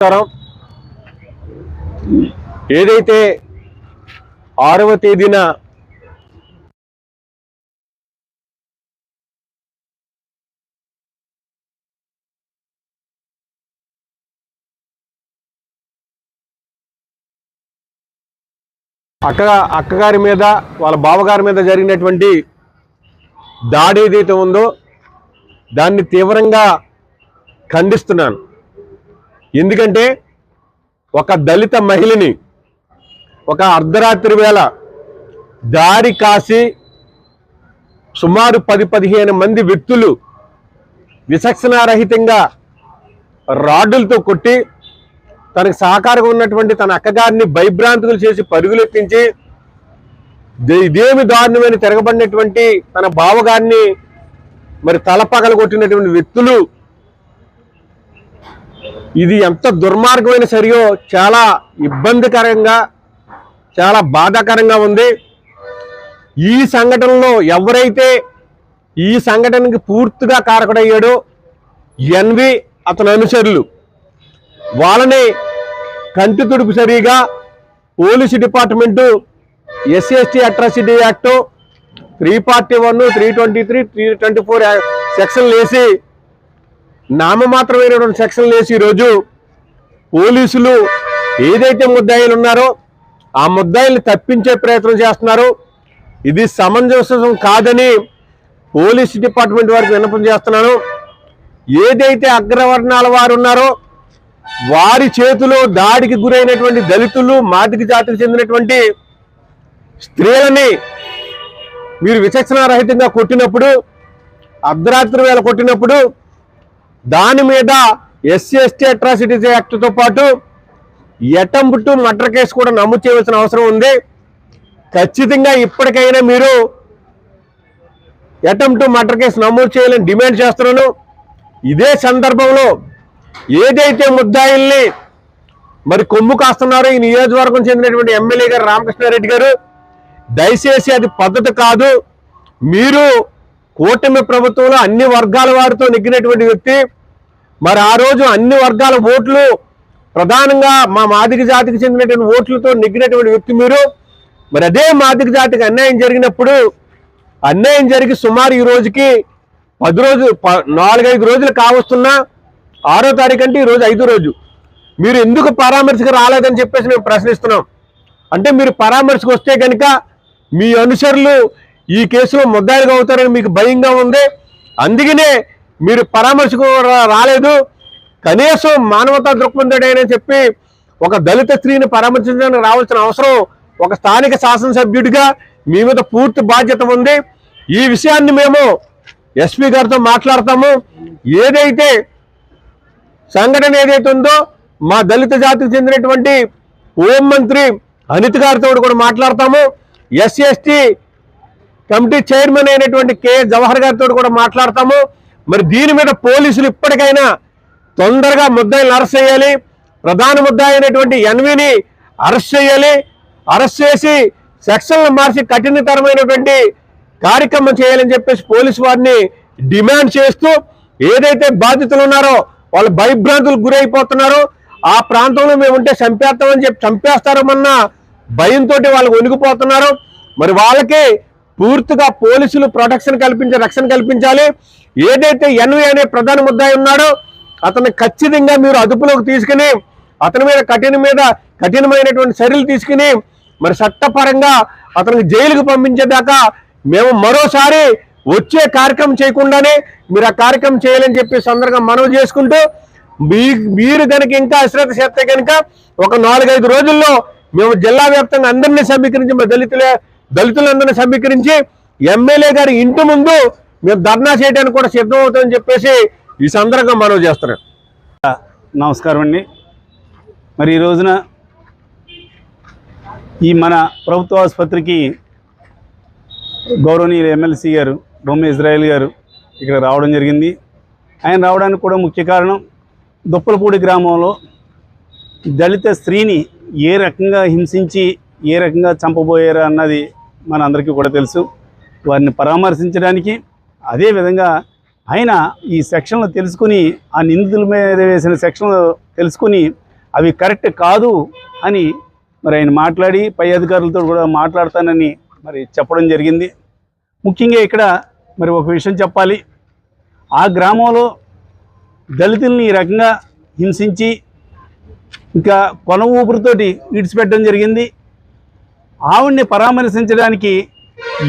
నమస్కారం. ఏదైతే ఆరవ తేదీన అక్క అక్కగారి మీద వాళ్ళ బావగారి మీద జరిగినటువంటి దాడి ఏదైతే ఉందో దాన్ని తీవ్రంగా ఖండిస్తున్నాను. ఎందుకంటే ఒక దళిత మహిళని ఒక అర్ధరాత్రి వేళ దారి కాసి సుమారు పది పదిహేను మంది వ్యక్తులు విచక్షణారహితంగా రాడ్డులతో కొట్టి తనకు సహకారంగా ఉన్నటువంటి తన అక్కగారిని భయభ్రాంతులు చేసి పరుగులెత్తించి దే- ఇదేమి దారుణమైన తిరగబడినటువంటి తన బావగారిని మరి తలపగలు కొట్టినటువంటి వ్యక్తులు ఇది ఎంత దుర్మార్గమైన చర్యో చాలా ఇబ్బందికరంగా చాలా బాధాకరంగా ఉంది. ఈ సంఘటనలో ఎవరైతే ఈ సంఘటనకి పూర్తిగా కారకుడయ్యాడో ఎన్వి అతని అనుచరులు. వాళ్ళని కంటి తుడుపు సరిగా police department SC atrocity act three forty one three twenty three three twenty four సెక్షన్లు వేసి నామమాత్రమైనటువంటి సెక్షన్లు వేసి ఈరోజు పోలీసులు ఏదైతే ముద్దాయిలు ఉన్నారో ఆ ముద్దాయిల్ని తప్పించే ప్రయత్నం చేస్తున్నారు. ఇది సమంజసం కాదని పోలీస్ డిపార్ట్మెంట్ వారికి విన్నపం చేస్తున్నాను. ఏదైతే అగ్రవర్ణాల వారు ఉన్నారో వారి చేతిలో దాడికి గురైనటువంటి దళితులు మాదిక జాతికి చెందినటువంటి స్త్రీలని మీరు విచక్షణారహితంగా కొట్టినప్పుడు అర్ధరాత్రి వేళ కొట్టినప్పుడు దాని మీద ఎస్సీ ఎస్టీ అట్రాసిటీస్ యాక్ట్తో పాటు టు మర్డర్ కేసు కూడా నమోదు చేయవలసిన అవసరం ఉంది. ఖచ్చితంగా ఇప్పటికైనా మీరు అటెంప్ట్ మర్డర్ కేసు నమోదు చేయాలని డిమాండ్ చేస్తున్నాను. ఇదే సందర్భంలో ఏదైతే ముద్దాయిల్ని మరి కొమ్ము కాస్తున్నారో ఈ నియోజకవర్గం చెందినటువంటి ఎమ్మెల్యే గారు రామకృష్ణారెడ్డి గారు దయచేసి అది పద్ధతి కాదు. మీరు కూటమి ప్రభుత్వంలో అన్ని వర్గాల వారితో నెగ్గినటువంటి వ్యక్తి. మరి ఆ రోజు అన్ని వర్గాల ఓట్లు ప్రధానంగా మా మాదిక జాతికి చెందినటువంటి ఓట్లతో నెగ్గినటువంటి వ్యక్తి మీరు. మరి అదే మాదిక జాతికి అన్యాయం జరిగినప్పుడు అన్యాయం జరిగి సుమారు ఈ రోజుకి పది రోజు ప- నాలుగైదు రోజులు కావస్తున్నా ఆరో తారీఖు అంటే ఈ రోజు ఐదో రోజు. మీరు ఎందుకు పరామర్శకు రాలేదని చెప్పేసి మేము ప్రశ్నిస్తున్నాం. అంటే మీరు పరామర్శకు వస్తే కనుక మీ అనుసరులు ఈ కేసులో ముద్దాయిలుగా అవుతారని మీకు భయంగా ఉంది. అందుకనే మీరు పరామర్శకు రాలేదు. కనీసం మానవతా దృక్పథుడైనా చెప్పి ఒక దళిత స్త్రీని పరామర్శించడానికి రావాల్సిన అవసరం ఒక స్థానిక శాసనసభ్యుడిగా మీ మీద పూర్తి బాధ్యత ఉంది. ఈ విషయాన్ని మేము ఎస్పీ గారితో మాట్లాడతాము. ఏదైతే సంఘటన ఏదైతే ఉందో మా దళిత జాతికి చెందినటువంటి హోంమంత్రి అనిత్ గారితో కూడా మాట్లాడతాము. ఎస్సీ ఎస్టీ కమిటీ చైర్మన్ అయినటువంటి కె జవహర్ గారితో కూడా మాట్లాడతాము. మరి దీని మీద పోలీసులు ఇప్పటికైనా తొందరగా ముద్దాయిలను అరెస్ట్ చేయాలి. ప్రధాన ముద్దాయి అయినటువంటి ఎన్విని అరెస్ట్ చేయాలి. అరెస్ట్ చేసి సెక్షన్లు మార్చి కఠినతరమైనటువంటి కార్యక్రమం చేయాలని చెప్పేసి పోలీసు వారిని డిమాండ్ చేస్తూ ఏదైతే బాధితులు ఉన్నారో వాళ్ళు భయభ్రాంతులకు గురైపోతున్నారో. ఆ ప్రాంతంలో మేము ఉంటే చంపేస్తామని చెప్పి చంపేస్తారమన్న భయంతో వాళ్ళు వణిగిపోతున్నారు మరి వాళ్ళకి పూర్తిగా పోలీసులు ప్రొటెక్షన్ కల్పించి రక్షణ కల్పించాలి. ఏదైతే ఎన్వి అనే ప్రధాన ముద్దాయి ఉన్నాడో అతన్ని ఖచ్చితంగా మీరు అదుపులోకి తీసుకుని అతని మీద కఠిన మీద కఠినమైనటువంటి చర్యలు తీసుకుని మరి చట్టపరంగా అతనికి జైలుకు పంపించేదాకా మేము మరోసారి వచ్చే కార్యక్రమం చేయకుండానే మీరు ఆ కార్యక్రమం చేయాలని చెప్పి సందర్భంగా మనవి చేసుకుంటూ మీ మీరు కనుక ఇంకా అశ్రద్ధ చేస్తే కనుక ఒక నాలుగైదు రోజుల్లో మేము జిల్లా వ్యాప్తంగా అందరినీ సమీకరించి మా దళితులే దళితులందరినీ సమీకరించి ఎమ్మెల్యే గారి ఇంటి ముందు మేము ధర్నా చేయడానికి కూడా సిద్ధమవుతామని చెప్పేసి ఈ సందర్భంగా మనం చేస్తున్నాం. నమస్కారం అండి. మరి ఈ రోజున ఈ మన ప్రభుత్వ ఆసుపత్రికి గౌరవనీయులు ఎమ్మెల్సీ గారు బొమ్మ ఇజ్రాయెల్ గారు ఇక్కడ రావడం జరిగింది. ఆయన రావడానికి కూడా ముఖ్య కారణం దుప్పలపూడి గ్రామంలో దళిత స్త్రీని ఏ రకంగా హింసించి ఏ రకంగా చంపబోయారు అన్నది మన అందరికీ కూడా తెలుసు. వారిని పరామర్శించడానికి అదేవిధంగా ఆయన ఈ సెక్షన్లు తెలుసుకుని ఆ నిందితుల మీద వేసిన సెక్షన్లు తెలుసుకుని అవి కరెక్ట్ కాదు అని మరి ఆయన మాట్లాడి పై అధికారులతో కూడా మాట్లాడతానని మరి చెప్పడం జరిగింది. ముఖ్యంగా ఇక్కడ మరి ఒక విషయం చెప్పాలి. ఆ గ్రామంలో దళితుల్ని ఈ రకంగా హింసించి ఇంకా కొన ఊపిరితోటి విడిచిపెట్టడం జరిగింది. ఆవిడ్ని పరామర్శించడానికి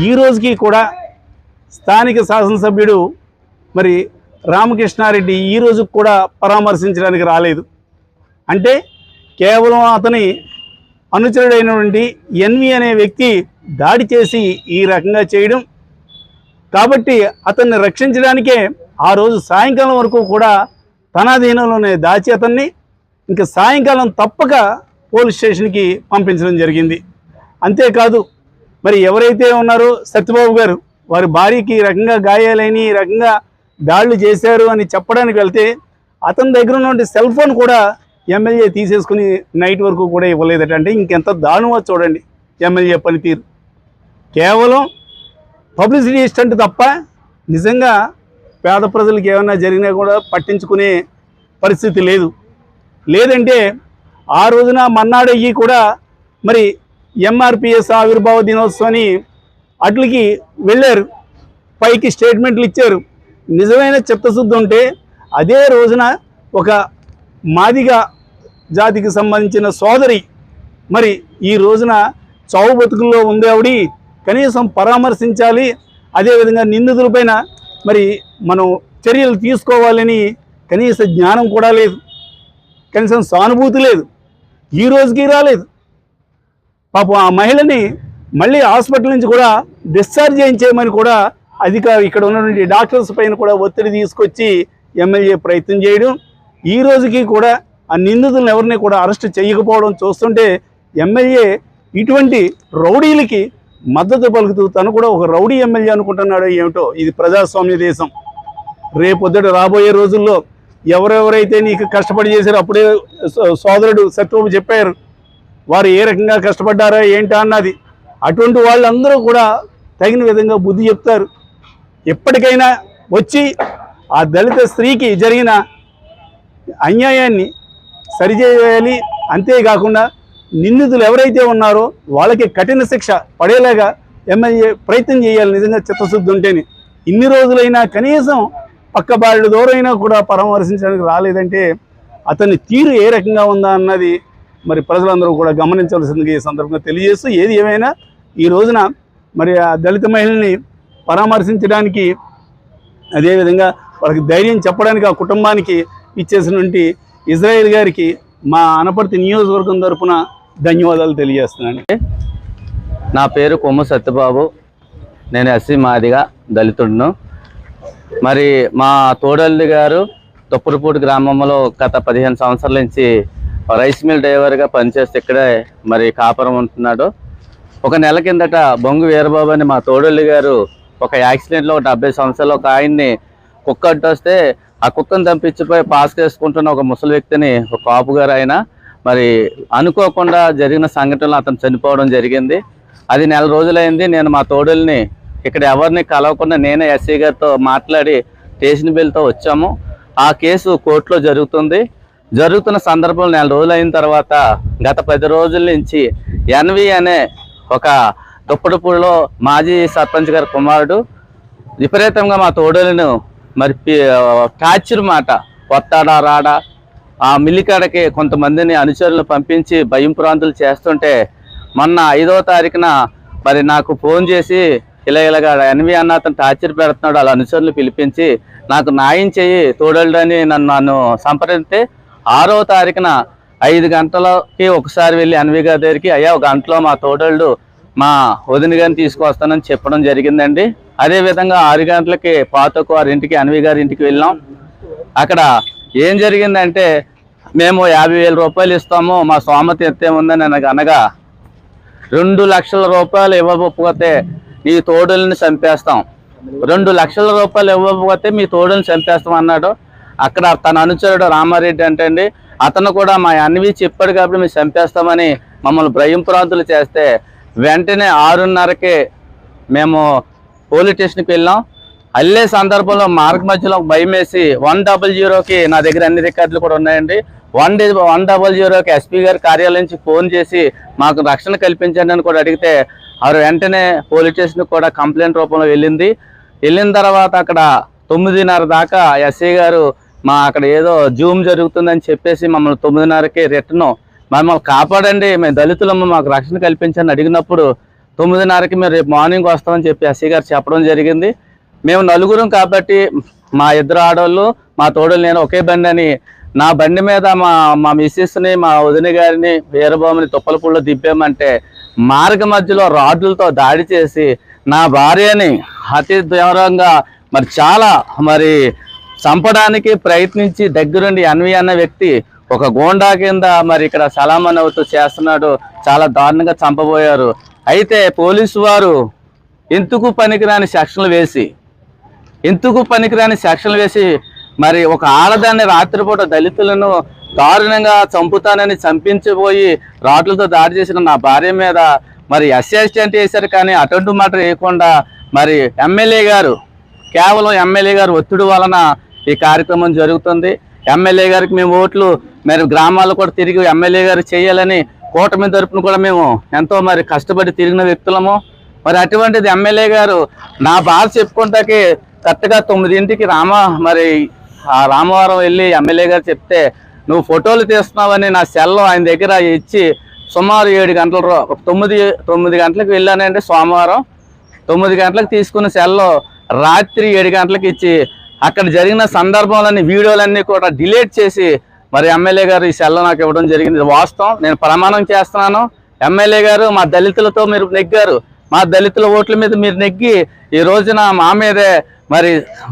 ఈ రోజుకి కూడా స్థానిక శాసనసభ్యుడు మరి రామకృష్ణారెడ్డి ఈ రోజు కూడా పరామర్శించడానికి రాలేదు. అంటే కేవలం అతని అనుచరుడైనటువంటి ఎన్వి అనే వ్యక్తి దాడి చేసి ఈ రకంగా చేయడం. కాబట్టి అతన్ని రక్షించడానికే ఆ రోజు సాయంకాలం వరకు కూడా తన అధీనంలోనే దాచి అతన్ని ఇంకా సాయంకాలం తప్పక పోలీస్ స్టేషన్కి పంపించడం జరిగింది. అంతేకాదు మరి ఎవరైతే ఉన్నారో సత్యబాబు గారు వారి భార్యకి ఈ రకంగా గాయాలని ఈ రకంగా దాడులు చేశారు అని చెప్పడానికి వెళ్తే అతని దగ్గర ఉన్నటువంటి సెల్ ఫోన్ కూడా ఎమ్మెల్యే తీసేసుకుని నైట్ వరకు కూడా ఇవ్వలేదట. అంటే ఇంకెంత దారుణమో చూడండి ఎమ్మెల్యే పనితీరు. కేవలం పబ్లిసిటీ ఇష్టంటే తప్ప నిజంగా పేద ప్రజలకు ఏమైనా జరిగినా కూడా పట్టించుకునే పరిస్థితి లేదు. లేదంటే ఆ రోజున మన్నాడయ్యి కూడా మరి ఎంఆర్పిఎస్ ఆవిర్భావ దినోత్సవాన్ని అట్లకి వెళ్ళారు. పైకి స్టేట్మెంట్లు ఇచ్చారు. నిజమైన చిత్తశుద్ధి ఉంటే అదే రోజున ఒక మాదిగ జాతికి సంబంధించిన సోదరి మరి ఈ రోజున చావు బతుకుల్లో ఉంది ఆవిడ కనీసం పరామర్శించాలి. అదేవిధంగా నిందితులపైన మరి మనం చర్యలు తీసుకోవాలని కనీస జ్ఞానం కూడా లేదు. కనీసం సానుభూతి లేదు. ఈ రోజుకి రాలేదు. పాపం ఆ మహిళని మళ్ళీ హాస్పిటల్ నుంచి కూడా డిశ్చార్జ్ చేయించేయమని కూడా అధికారు ఇక్కడ ఉన్నటువంటి డాక్టర్స్ పైన కూడా ఒత్తిడి తీసుకొచ్చి ఎమ్మెల్యే ప్రయత్నం చేయడం. ఈ రోజుకి కూడా ఆ నిందితులను ఎవరిని కూడా అరెస్ట్ చేయకపోవడం చూస్తుంటే ఎమ్మెల్యే ఇటువంటి రౌడీలకి మద్దతు పలుకుతూ తను కూడా ఒక రౌడీ ఎమ్మెల్యే అనుకుంటున్నాడో ఏమిటో. ఇది ప్రజాస్వామ్య దేశం. రేపొద్దుట రాబోయే రోజుల్లో ఎవరెవరైతే నీకు కష్టపడి చేశారో అప్పుడే సో- సోదరుడు సత్యబాబు చెప్పారు. వారు ఏ రకంగా కష్టపడ్డారా ఏంటా అన్నది. అటువంటి వాళ్ళందరూ కూడా తగిన విధంగా బుద్ధి చెప్తారు. ఎప్పటికైనా వచ్చి ఆ దళిత స్త్రీకి జరిగిన అన్యాయాన్ని సరిచేయాలి. అంతేకాకుండా నిందితులు ఎవరైతే ఉన్నారో వాళ్ళకి కఠిన శిక్ష పడేలాగా ఎమ్మెల్యే ప్రయత్నం చేయాలి. నిజంగా చిత్తశుద్ధి ఉంటేనే. ఇన్ని రోజులైనా కనీసం పక్క బారుడు దూరైనా కూడా పరామర్శించడానికి రాలేదంటే అతని తీరు ఏ రకంగా ఉందా అన్నది మరి ప్రజలందరూ కూడా గమనించవలసిందిగా ఈ సందర్భంగా తెలియజేస్తూ ఏది ఏమైనా ఈ రోజున మరి ఆ దళిత మహిళల్ని పరామర్శించడానికి అదేవిధంగా వాళ్ళకి ధైర్యం చెప్పడానికి ఆ కుటుంబానికి ఇచ్చేసినటువంటి ఇజ్రాయెల్ గారికి మా అనపర్తి నియోజకవర్గం తరఫున ధన్యవాదాలు తెలియజేస్తున్నాను. నా పేరు కొమ్ము సత్యబాబు. నేను ఎస్సీ మాదిగా దళితుడును. మరి మా తోడల్లి గారు తొప్పురుపూడి గ్రామంలో గత పదిహేను సంవత్సరాల నుంచి రైస్ మిల్ డ్రైవర్గా పనిచేస్తే ఇక్కడే మరి కాపురం ఉంటున్నాడు. ఒక నెల కిందట బొంగు వీరబాబు అని మా తోడల్లి గారు ఒక యాక్సిడెంట్లో ఒక డెబ్బై సంవత్సరాలు ఒక ఆయన్ని కుక్క అడ్డొస్తే ఆ కుక్కను తంపించిపోయి పాస్ చేసుకుంటున్న ఒక ముసలి వ్యక్తిని ఒక కాపు గారు ఆయన మరి అనుకోకుండా జరిగిన సంఘటనలో అతను చనిపోవడం జరిగింది. అది నెల రోజులైంది. నేను మా తోడుల్ని ఇక్కడ ఎవరిని కలవకుండా నేనే ఎస్సీ గారితో మాట్లాడి స్టేషన్ బిల్తో వచ్చాము. ఆ కేసు కోర్టులో జరుగుతుంది. జరుగుతున్న సందర్భంలో నెల రోజులు అయిన తర్వాత గత పది రోజుల నుంచి ఎన్వి అనే ఒక దుప్పటిపూడిలో మాజీ సర్పంచ్ గారి కుమారుడు విపరీతంగా మా తోడలను మరి పి- టార్చర్ మాట కొత్తాడా రాడా ఆ మిల్లికాడకి కొంతమందిని అనుచరులను పంపించి భయం ప్రాంతులు చేస్తుంటే మొన్న ఐదో తారీఖున మరి నాకు ఫోన్ చేసి ఇలా ఇలాగా ఎన్వి అన్న అతను టార్చర్ పెడుతున్నాడు వాళ్ళ అనుచరులు పిలిపించి నాకు న్యాయం చేయి తోడలు అని నన్ను నన్ను సంప్రదిస్తే ఆరో తారీఖున ఐదు గంటలకి ఒకసారి వెళ్ళి ఎన్వి గారి దగ్గరికి అయ్యా ఒక గంటలో మా తోడళ్ళు మా వదిన గారిని తీసుకొస్తానని చెప్పడం జరిగిందండి. అదే విధంగా ఆరు గంటలకి పాతకు వారి ఇంటికి అన్వి గారి ఇంటికి వెళ్ళాం. అక్కడ ఏం జరిగిందంటే మేము యాభై వేల రూపాయలు ఇస్తాము మా సోమత ఎత్తేముందని అనగా అనగా రెండు లక్షల రూపాయలు ఇవ్వకపోతే నీ తోడుల్ని చంపేస్తాం. రెండు లక్షల రూపాయలు ఇవ్వకపోతే మీ తోడుని చంపేస్తాం అన్నాడు. అక్కడ తన అనుచరుడు రామారెడ్డి అంటే అండి అతను కూడా మా అన్వి చెప్పాడు కాబట్టి మేము చంపేస్తామని మమ్మల్ని భయం చేస్తే వెంటనే ఆరున్నరకి మేము పోలీస్ స్టేషన్కి వెళ్ళాం. అల్లే సందర్భంలో మార్గ మధ్యలో భయం వేసి వన్ డబల్ జీరోకి నా దగ్గర అన్ని రికార్డులు కూడా ఉన్నాయండి. వన్ డే వన్ డబల్ జీరోకి ఎస్పీ గారి కార్యాలయం నుంచి ఫోన్ చేసి మాకు రక్షణ కల్పించండి అని కూడా అడిగితే ఆరు వెంటనే పోలీస్ స్టేషన్కి కూడా కంప్లైంట్ రూపంలో వెళ్ళింది. వెళ్ళిన తర్వాత అక్కడ తొమ్మిదిన్నర దాకా ఎస్ఐ గారు మా అక్కడ ఏదో జూమ్ జరుగుతుందని చెప్పేసి మమ్మల్ని తొమ్మిదిన్నరకి రిటర్న్ మమ్మల్ని కాపాడండి మేము దళితులమ్మ మాకు రక్షణ కల్పించని అడిగినప్పుడు తొమ్మిదిన్నరకి మేము రేపు మార్నింగ్ వస్తామని చెప్పి ఎస్సీ గారు చెప్పడం జరిగింది. మేము నలుగురం కాబట్టి మా ఇద్దరు ఆడవాళ్ళు మా తోడలు నేను ఒకే బండి అని నా బండి మీద మా మా మిస్సెస్ని మా వదిన గారిని వీరబాబుని తుప్పలపూడిలో దింపామంటే మార్గ మధ్యలో రాడ్లతో దాడి చేసి నా భార్యని అతి దూరంగా మరి చాలా మరి చంపడానికి ప్రయత్నించి దగ్గరుండి అన్వి అన్న వ్యక్తి ఒక గోండా కింద మరి ఇక్కడ సలామన్ అవుతూ చేస్తున్నాడు. చాలా దారుణంగా చంపబోయారు. అయితే పోలీసు వారు ఎందుకు పనికిరాని సెక్షన్లు వేసి ఎందుకు పనికిరాని సెక్షన్లు వేసి మరి ఒక ఆడదాన్ని రాత్రిపూట దళితులను దారుణంగా చంపుతానని చంపించిపోయి రాడ్లతో దాడి చేసిన నా భార్య మీద మరి అసిస్టెంట్ వేశారు కానీ అటువంటి మాట వేయకుండా మరి ఎమ్మెల్యే గారు కేవలం ఎమ్మెల్యే గారు ఒత్తిడి వలన ఈ కార్యక్రమం జరుగుతుంది. ఎమ్మెల్యే గారికి మేము ఓట్లు మరి గ్రామాలు కూడా తిరిగి ఎమ్మెల్యే గారు చేయాలని కూటమి తరపున కూడా మేము ఎంతో మరి కష్టపడి తిరిగిన వ్యక్తులము. మరి అటువంటిది ఎమ్మెల్యే గారు నా బాధ చెప్పుకుంటాకి కరెక్ట్గా తొమ్మిదింటికి రామ మరి ఆ రామవరం వెళ్ళి ఎమ్మెల్యే గారు చెప్తే నువ్వు ఫోటోలు తీస్తున్నావని నా సెల్లో ఆయన దగ్గర ఇచ్చి సుమారు ఏడు గంటల రో- తొమ్మిది తొమ్మిది గంటలకు వెళ్ళానంటే సోమవారం. తొమ్మిది గంటలకు తీసుకున్న సెల్లో రాత్రి ఏడు గంటలకు ఇచ్చి అక్కడ జరిగిన సందర్భాలన్నీ వీడియోలన్నీ కూడా డిలీట్ చేసి మరి ఎమ్మెల్యే గారు ఈ సెల్ నాకు ఇవ్వడం జరిగింది. వాస్తవం. నేను ప్రమాణం చేస్తున్నాను. ఎమ్మెల్యే గారు మా దళితులతో మీరు నెగ్గారు. మా దళితుల ఓట్ల మీద మీరు నెగ్గి ఈ రోజున మా మీదే మరి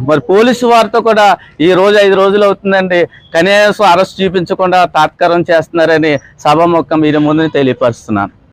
మరి పోలీసు వారితో కూడా ఈ రోజు ఐదు రోజులు అవుతుందండి. కనీసం అరెస్ట్ చూపించకుండా తాత్కారం చేస్తున్నారని సభాముఖం మీరు ముందు తెలియపరుస్తున్నాను.